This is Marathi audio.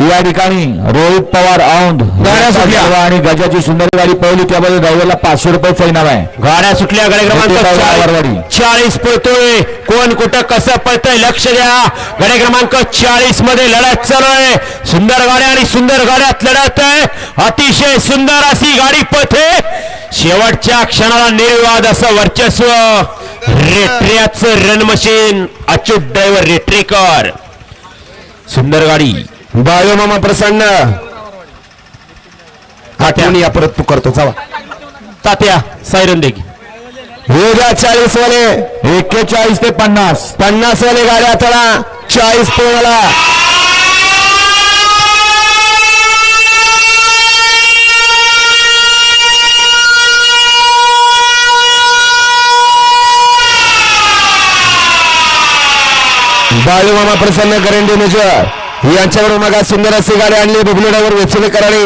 या ठिकाणी रोहित पवार औंध गाड्या सुटल्या. आणि गजाची सुंदर गाडी पळली त्याबद्दल ड्रायव्हरला पाचशे रुपये इनाम आहे. गाड्या सुटल्या गाडी क्रमांक. चाळीस- पळतोय. कोण कुठं कसं पळतंय लक्ष द्या. गाडी क्रमांक चाळीसमध्ये लढत चालू आहे. सुंदर गाड्या आणि सुंदर गाड्यात लढत आहे. अतिशय सुंदर अशी गाडी पळते. शेवटच्या क्षणाला निर्विवाद असं वर्चस्व. रेट्रियाचं run machine Achyut driver Retrekar सुंदर गाडी. बायो मामा प्रसन्न. आठवणी या परत तू करतो चला. तात्या सायरन देगी हे चाळीस वाले एक्केचाळीस ते पन्नास. पन्नास वाले गाड्या चला चाळीस पोळाला बाळू मामा प्रसन्न करंडे मेजर. यांच्यावर मग सुंदर असे गाडी आणली. बबलू ड्रायव्हर वेचले कराडे.